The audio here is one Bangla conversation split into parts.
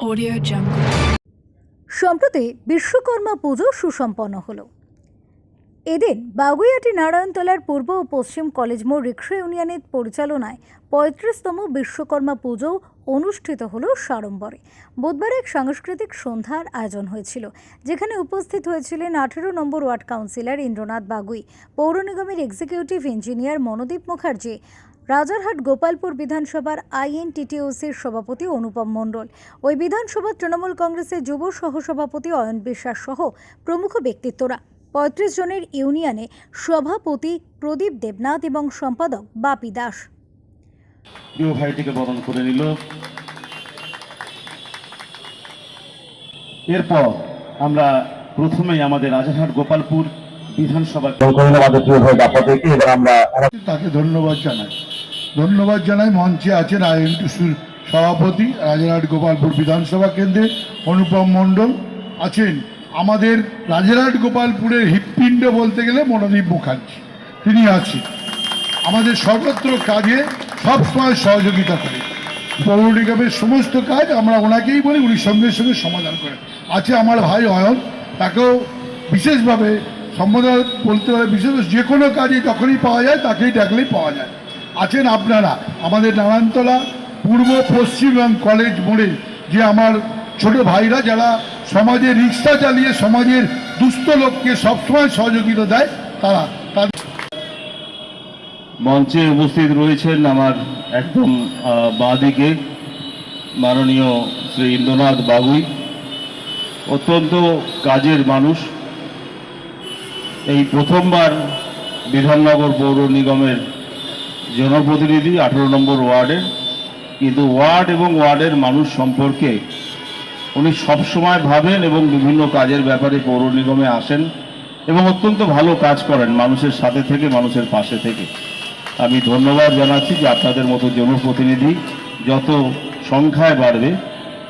Audio Jungle. সম্প্রতি বিশ্বকর্মা পুজো সুসম্পন্ন হলো এদিন বাগুইয়াটি নারায়ণতলার পূর্ব ও পশ্চিম কলেজ মোড় রিক্সা ইউনিয়নের পরিচালনায় পঁয়ত্রিশতম বিশ্বকর্মা পুজো অনুষ্ঠিত হলো সাড়ম্বরে বুধবার এক সাংস্কৃতিক সন্ধ্যার আয়োজন হয়েছিল, যেখানে উপস্থিত হয়েছিলেন আঠেরো নম্বর ওয়ার্ড কাউন্সিলর ইন্দ্রনাথ বাগুই, পৌর নিগমের এক্সিকিউটিভ ইঞ্জিনিয়ার মনোদীপ মুখার্জি রাজারহাট গোপালপুর বিধানসভার আইএনটিটিওসির সভাপতি অনুপম মণ্ডল। ওই বিধানসভার তৃণমূল কংগ্রেসের যুব সহসভাপতি অয়ন বিশ্বাস সহ প্রমুখ ব্যক্তিত্বরা। পঁয়ত্রিশ জনের ইউনিয়নে সভাপতি প্রদীপ দেবনাথ এবং সম্পাদক বাপি দাস। প্রিয় ভাইটিকে বরণ করে নিল। এরপর আমরা প্রথমেই আমাদের রাজারহাট গোপালপুর বিধানসভা আমাদের প্রিয় ভাই বাপাদেরকে এবার আমরা তাকে ধন্যবাদ জানাই। ধন্যবাদ জানাই। মঞ্চে আছেন আইএনটিসির সভাপতি, রাজারহাট গোপালপুর বিধানসভা কেন্দ্রে অনুপম মণ্ডল আছেন। আমাদের রাজারহাট গোপালপুরের হৃৎপিণ্ড বলতে গেলে মনোদীপ মুখার্জি। তিনি আছেন। আমাদের সর্বত্র কাজে সবসময় সহযোগিতা করে। পৌর নিগমের সমস্ত কাজ আমরা ওনাকেই বলি, উনি সঙ্গে সঙ্গে সমাধান করেন। আছে আমার ভাই অয়ন, তাকেও বিশেষভাবে সম্বোধন বলতে পারে বিশেষ যে কোনো কাজে যখনই পাওয়া যায়, তাকেই ডাকলেই পাওয়া যায়। আছেন আপনারা। আমাদের নারায়ণতলা পূর্ব পশ্চিম এবং কলেজ মোড়ে যে আমার ছোট ভাইরা যারা সমাজে রিক্সা চালিয়ে সমাজের দুস্থ লোককে সবসময় সহযোগিতা দেয়, তারা মঞ্চে উপস্থিত রয়েছেন আমার একদম বাঁদিকে মাননীয় শ্রী ইন্দ্রনাথ বাবুই। অত্যন্ত কাজের মানুষ। এই প্রথমবার বিধাননগর পৌর নিগমের জনপ্রতিনিধি, আঠেরো নম্বর ওয়ার্ডের। কিন্তু ওয়ার্ড এবং ওয়ার্ডের মানুষ সম্পর্কে উনি সবসময় ভাবেন এবং বিভিন্ন কাজের ব্যাপারে পৌর নিগমে আসেন এবং অত্যন্ত ভালো কাজ করেন মানুষের সাথে থেকে, মানুষের পাশে থেকে। আমি ধন্যবাদ জানাচ্ছি যে আপনাদের মতো জনপ্রতিনিধি যত সংখ্যায় বাড়বে,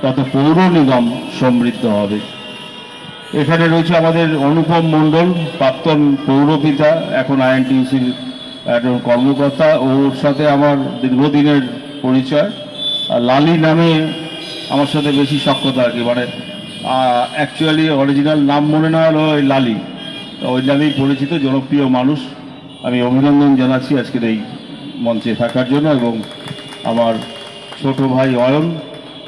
তত পৌর নিগম সমৃদ্ধ হবে। এখানে রয়েছে আমাদের অনুপম মণ্ডল, প্রাক্তন পৌরপিতা, এখন আইএনটিউসির একজন কর্মকর্তা, ওর সাথে আমার দীর্ঘদিনের পরিচয়। আর লালি নামে আমার সাথে বেশি সক্ষতা আর কি মানে অ্যাকচুয়ালি অরিজিনাল নাম মনে না হলো ওই লালি। ওই নামেই পরিচিত, জনপ্রিয় মানুষ। আমি অভিনন্দন জানাচ্ছি আজকের এই মঞ্চে থাকার জন্য এবং আমার ছোট ভাই অয়ন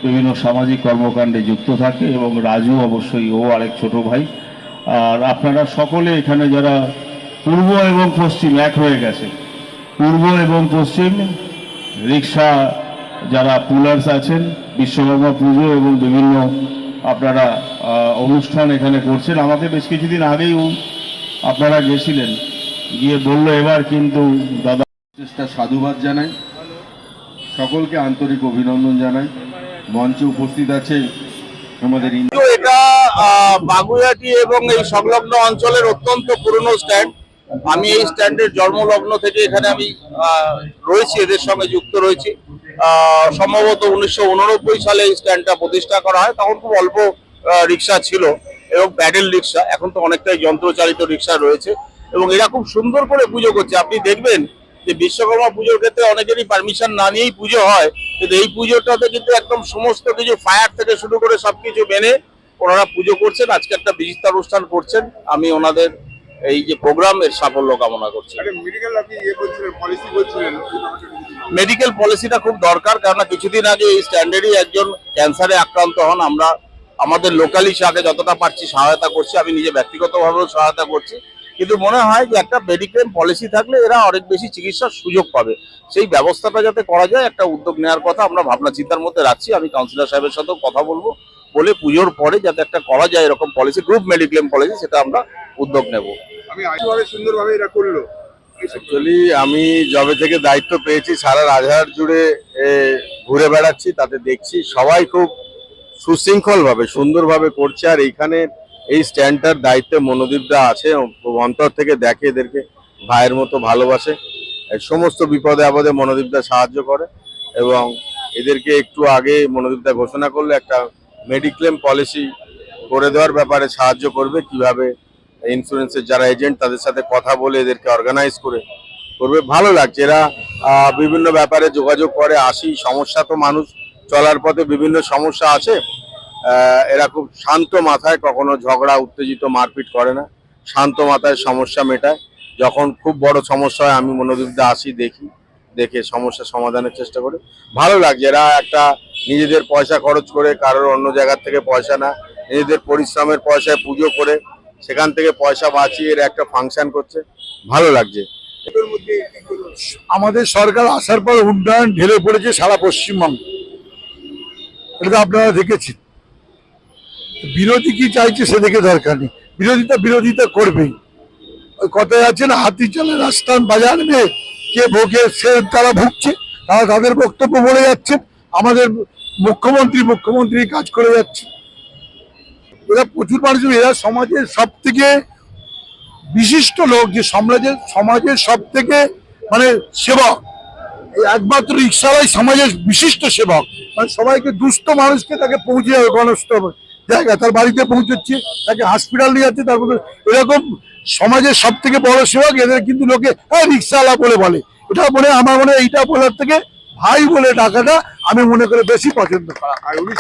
বিভিন্ন সামাজিক কর্মকাণ্ডে যুক্ত থাকে এবং রাজু অবশ্যই, ও আরেক ছোট ভাই। আর আপনারা সকলে এখানে যারা পূর্ব এবং পশ্চিম এক হয়ে গেছে। পূর্ব এবং পশ্চিম রিক্সা যারা পুলার্স আছেন বিশ্বকর্মা পুজো এবং বিভিন্ন আপনারা অনুষ্ঠান এখানে করছেন। আমাকে বেশ কিছুদিন আগেই আপনারা গেছিলেন। গিয়ে বলল এবার কিন্তু দাদা চেষ্টা সাধুবাদ জানাই। সকলকে আন্তরিক অভিনন্দন জানাই। মঞ্চে উপস্থিত আছে আমাদের এটা আহ, বাগুইয়াটি এবং এই সংলগ্ন অঞ্চলের অত্যন্ত পুরনো স্ট্যান্ড আমি এই স্ট্যান্ডের জন্মলগ্ন থেকে এখানে আমি রয়েছি, এদের সঙ্গে যুক্ত রয়েছি। সম্ভবত উনিশশো উননব্বই সালে এই স্ট্যান্ডটা প্রতিষ্ঠা করা হয়। তখন খুব অল্প রিক্সা ছিল এবং প্যাডেল রিক্সা। এখন তো অনেকটাই যন্ত্রচালিত রিক্সা রয়েছে এবং এরা খুব সুন্দর করে পুজো করছে। আপনি দেখবেন যে বিশ্বকর্মা পুজোর ক্ষেত্রে অনেকেরই পারমিশন না নিয়েই পুজো হয়, কিন্তু এই পুজোটাতে কিন্তু একদম সমস্ত কিছু ফায়ার থেকে শুরু করে সবকিছু মেনে ওনারা পুজো করছেন। আজকে একটা বিচিত্র অনুষ্ঠান করছেন। আমি ওনাদের এই যে প্রোগ্রাম এর সাফল্য কামনা করছি। মেডিকেল পলিসিটা খুব দরকার কেননা কিছুদিন আগে এই স্ট্যান্ডার্ডই একজন ক্যান্সারে আক্রান্ত হন। আমরা আমাদের লোকালি আগে যতটা পারছি সহায়তা করছি আমি নিজে ব্যক্তিগতভাবেও সহায়তা করছি। কিন্তু মনে হয় যে একটা মেডিক্লেম পলিসি থাকলে এরা অনেক বেশি চিকিৎসার সুযোগ পাবে। সেই ব্যবস্থাটা যাতে করা যায় একটা উদ্যোগ নেওয়ার কথা আমরা ভাবনা চিন্তার মধ্যে রাখছি। আমি কাউন্সিলর সাহেবের সাথেও কথা বলব বলে পুজোর পরে যাতে একটা করা যায় এরকম পলিসি গ্রুপ মেডিক্লেম পলিসি সেটা আমরা উদ্যোগ নেব। অ্যাকচুয়ালি আমি জবে থেকে দায়িত্ব পেয়েছি, সারা রাজহাট জুড়ে ঘুরে বেড়াচ্ছি, তাতে দেখছি সবাই খুব সুশৃঙ্খল ভাবে সুন্দরভাবে করছে। আর এইখানে এই স্ট্যান্ডটার দায়িত্বে মনোদীপদা আছে অন্তর থেকে দেখে এদেরকে, ভাইয়ের মতো ভালোবাসে। সমস্ত বিপদে আপদে মনোদীপদা সাহায্য করে এবং এদেরকে একটু আগে মনোদীপদা ঘোষণা করলে, একটা মেডিক্লেম পলিসি করে দেওয়ার ব্যাপারে সাহায্য করবে, কীভাবে ইন্স্যুরেন্সের যারা এজেন্ট তাদের সাথে কথা বলে এদেরকে অর্গানাইজ করে করবে। ভালো লাগছে। এরা বিভিন্ন ব্যাপারে যোগাযোগ করে, আসি, সমস্যা তো মানুষ চলার পথে বিভিন্ন সমস্যা আছে। এরা খুব শান্ত মাথায়, কখনো ঝগড়া, উত্তেজিত, মারপিট করে না। শান্ত মাথায় সমস্যা মেটায়। যখন খুব বড় সমস্যা হয়, আমি মনোদীপদা আসি, দেখি, দেখে সমস্যা সমাধানের চেষ্টা করি। ভালো লাগছে। এরা একটা নিজেদের পয়সা খরচ করে, কারোর অন্য জায়গার থেকে পয়সা না নিজেদের পরিশ্রমের পয়সায় পুজো করে সেখান থেকে পয়সা বাঁচিয়ে একটা ফাংশন করছে। ভালো লাগছে। আমাদের সরকার আসার পর উন্নয়ন ঢেলে পড়েছে সারা পশ্চিমবঙ্গে। এটা তো আপনারা দেখেছেন। বিরোধী কি চাইছে সেদিকে দরকার নেই। বিরোধিতা বিরোধিতা করবেই। ওই কথায় আছে না হাতি চলে রাস্তান বাজার নেই কে ভোগে, সে তারা ভুগছে। তারা তাদের বক্তব্য বলে যাচ্ছে আমাদের মুখ্যমন্ত্রী মুখ্যমন্ত্রী কাজ করে যাচ্ছে এরা প্রচুর মানুষ, এরা সমাজের সব থেকে বিশিষ্ট লোক, যে সমাজের সমাজের সব থেকে মানে সেবক। একমাত্র রিক্সাওয়ালাই সমাজের বিশিষ্ট সেবক। মানে সবাইকে দুস্থ মানুষকে তাকে পৌঁছে যাবে গণস্থ জায়গা। তার বাড়িতে পৌঁছচ্ছে, তাকে হসপিটাল নিয়ে যাচ্ছে, তারপরে এরকম সমাজের সব থেকে বড় সেবক, এদের কিন্তু লোকে হ্যাঁ রিক্সাওয়ালা বলে বলে। এটা বলে আমার মনে হয় এইটা বলার থেকে ভাই বলে ডাকাটা আমি মনে করে বেশি পছন্দ করা। উনি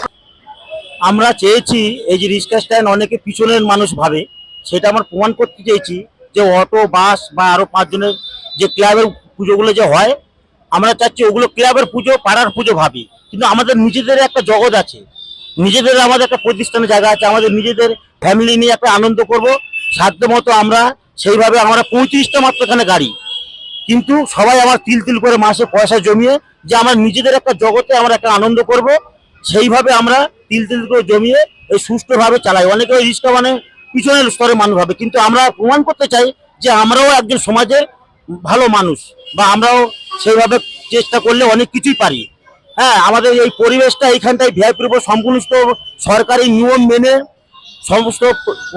আমরা চেয়েছি এই যে রিক্সা স্ট্যান্ড অনেকে পিছনের মানুষ ভাবে, সেটা আমার প্রমাণ করতে চেয়েছি যে অটো, বাস বা আরও পাঁচজনের যে ক্লাবের পুজোগুলো যে হয়, আমরা চাচ্ছি ওগুলো ক্লাবের পুজো, পাড়ার পুজো ভাবি। কিন্তু আমাদের নিজেদের একটা জগৎ আছে। নিজেদের আমাদের একটা প্রতিষ্ঠানের জায়গা আছে। আমাদের নিজেদের ফ্যামিলি নিয়ে একটা আনন্দ করব। সাধ্য মতো আমরা সেইভাবে আমরা পঁয়ত্রিশটা মাত্র এখানে গাড়ি। কিন্তু সবাই আমার তিল তিল করে মাসে পয়সা জমিয়ে যে আমার নিজেদের একটা জগতে আমরা একটা আনন্দ করব। সেইভাবে আমরা তিল তিল করে জমিয়ে এই সুষ্ঠুভাবে চালাই। অনেকে ওই রিক্সা মানে পিছনের স্তরে মানুষ ভাবে। কিন্তু আমরা প্রমাণ করতে চাই যে আমরাও একজন সমাজের ভালো মানুষ বা আমরাও সেইভাবে চেষ্টা করলে অনেক কিছুই পারি। হ্যাঁ আমাদের এই পরিবেশটা এইখানটায় ভিআইপির উপর সম্পূর্ণ সরকারি নিয়ম মেনে, সমস্ত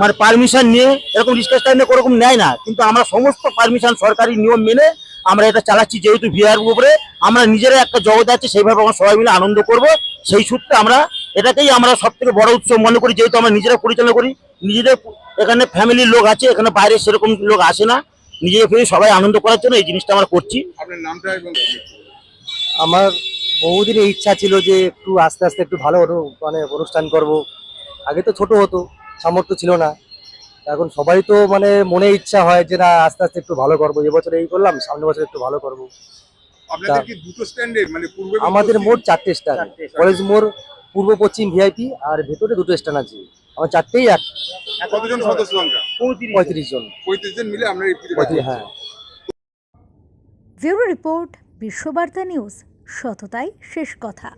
মানে পারমিশন নিয়ে এরকম রিক্সা স্ট্যান্ডে ওরকম নেয় না। কিন্তু আমরা সমস্ত পারমিশন সরকারি নিয়ম মেনে আমরা এটা চালাচ্ছি যেহেতু ভিআর উপরে আমরা নিজেরা একটা জগৎ আছে সেইভাবে আমরা সবাই মিলে আনন্দ করব। সেই সূত্রে আমরা এটাকেই আমরা সব থেকে বড় উৎসব মনে করি যেহেতু আমরা নিজেরা পরিচালনা করি। নিজেদের এখানে ফ্যামিলির লোক আছে এখানে বাইরে সেরকম লোক আসে না। নিজেকে ফিরে সবাই আনন্দ করার জন্য এই জিনিসটা আমরা করছি। আপনার নামটা এবং আমার বহুদিনের ইচ্ছা ছিল যে একটু আস্তে আস্তে একটু ভালো মানে অনুষ্ঠান করব। আগে তো ছোট হতো সামর্থ্য ছিল না। এখন সবাই তো মানে মনে ইচ্ছা হয় যে না আস্তে আস্তে একটু ভালো করব। এবছর এই করলাম সামনের বছর একটু ভালো করব। আপনাদের কি দুটো স্ট্যান্ডের মানে পূর্বে আমাদের মোট চারটে স্ট্যান্ড কলেজ মোড় পূর্ব পশ্চিম ভিআইপি আর ভেতরে দুটো স্ট্যান্ড আছে। আমার চারটেই এক। কতজন সদস্য সংখ্যা পঁয়ত্রিশ জন। পঁয়ত্রিশ জন। মিলে আমরা হ্যাঁ। ব্যুরো রিপোর্ট বিশ্ববার্তা নিউজ সততাই শেষ কথা।